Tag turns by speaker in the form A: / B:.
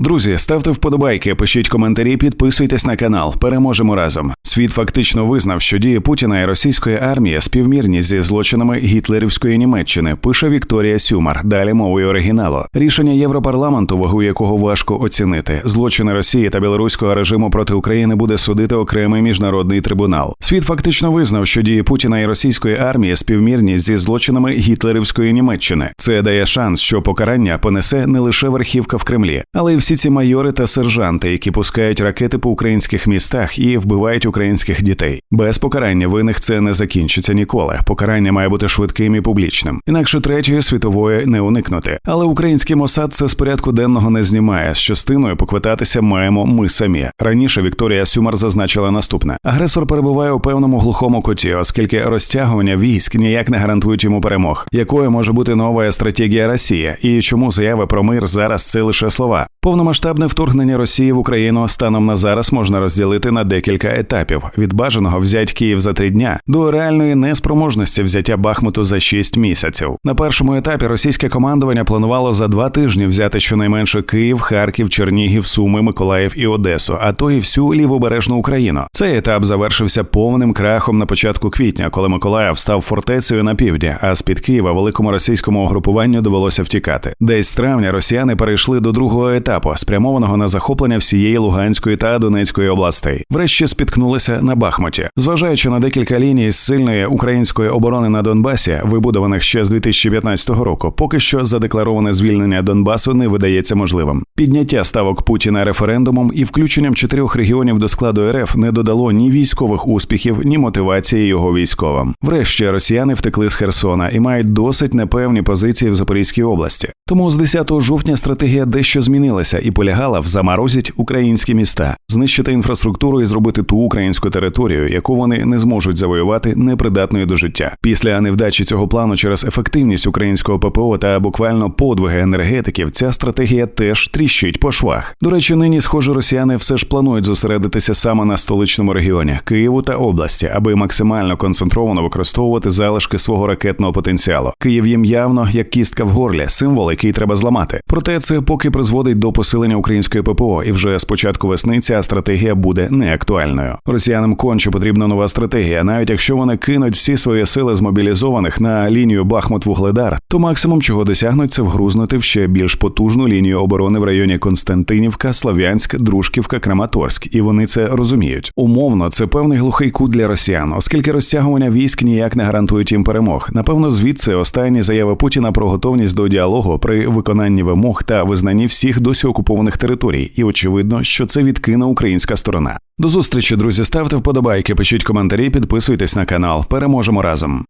A: Друзі, ставте вподобайки, пишіть коментарі, підписуйтесь на канал. Переможемо разом. Світ фактично визнав, що дії Путіна і російської армії співмірні зі злочинами гітлерівської Німеччини. Пише Вікторія Сюмар. Далі мовою оригіналу. Рішення Європарламенту, вагу якого важко оцінити. Злочини Росії та білоруського режиму проти України буде судити окремий міжнародний трибунал. Світ фактично визнав, що дії Путіна і російської армії співмірні зі злочинами гітлерівської Німеччини. Це дає шанс, що покарання понесе не лише верхівка в Кремлі, але й всі ці майори та сержанти, які пускають ракети по українських містах і вбивають українських дітей. Без покарання винних це не закінчиться ніколи. Покарання має бути швидким і публічним. Інакше третьої світової не уникнути. Але український Мосад це з порядку денного не знімає. З частиною поквитатися маємо ми самі. Раніше Вікторія Сюмар зазначила наступне: агресор перебуває у певному глухому коті, оскільки розтягування військ ніяк не гарантують йому перемог. Якою може бути нова стратегія Росії? І чому заяви про мир зараз це лише слова? Повномасштабне вторгнення Росії в Україну станом на зараз можна розділити на декілька етапів: від бажаного взять Київ за три дня до реальної неспроможності взяття Бахмуту за шість місяців. На першому етапі російське командування планувало за два тижні взяти щонайменше Київ, Харків, Чернігів, Суми, Миколаїв і Одесу, а то і всю лівобережну Україну. Цей етап завершився повним крахом на початку квітня, коли Миколаїв став фортецею на півдні, а з під Києва великому російському угрупуванню довелося втікати. Десь з травня росіяни перейшли до другого етапу, спрямованого на захоплення всієї Луганської та Донецької областей. Врешті спіткнулися на Бахмуті, зважаючи на декілька ліній з сильної української оборони на Донбасі, вибудованих ще з 2015 року. Поки що задеклароване звільнення Донбасу не видається можливим. Підняття ставок Путіна референдумом і включенням чотирьох регіонів до складу РФ не додало ні військових успіхів, ні мотивації його військовим. Врешті росіяни втекли з Херсона і мають досить непевні позиції в Запорізькій області. Тому з 10 жовтня стратегія дещо змінилася і полягала в заморозить українські міста, знищити інфраструктуру і зробити ту українську територію, яку вони не зможуть завоювати непридатною до життя. Після невдачі цього плану через ефективність українського ППО та буквально подвиги енергетиків, ця стратегія теж тріщить по швах. До речі, нині схоже, росіяни все ж планують зосередитися саме на столичному регіоні Києву та області, аби максимально концентровано використовувати залишки свого ракетного потенціалу. Київ їм явно як кістка в горлі, символ, який треба зламати. Проте це поки призводить до посилення української ППО, і вже з початку весни ця стратегія буде неактуальною. Росіянам конче потрібна нова стратегія, навіть якщо вони кинуть всі свої сили змобілізованих на лінію Бахмут-Вугледар, то максимум чого досягнуть це вгрузнути в ще більш потужну лінію оборони в районі Константинівка, Слав'янськ, Дружківка, Краматорськ, і вони це розуміють. Умовно, це певний глухий кут для росіян, оскільки розтягування військ ніяк не гарантують їм перемог. Напевно, звідси останні заяви Путіна про готовність до діалогу при виконанні вимог та визнанні всіх досі окупованих територій, і очевидно, що це відкине українська сторона. До зустрічі, друзі. Ставте вподобайки, пишіть коментарі, підписуйтесь на канал. Переможемо разом.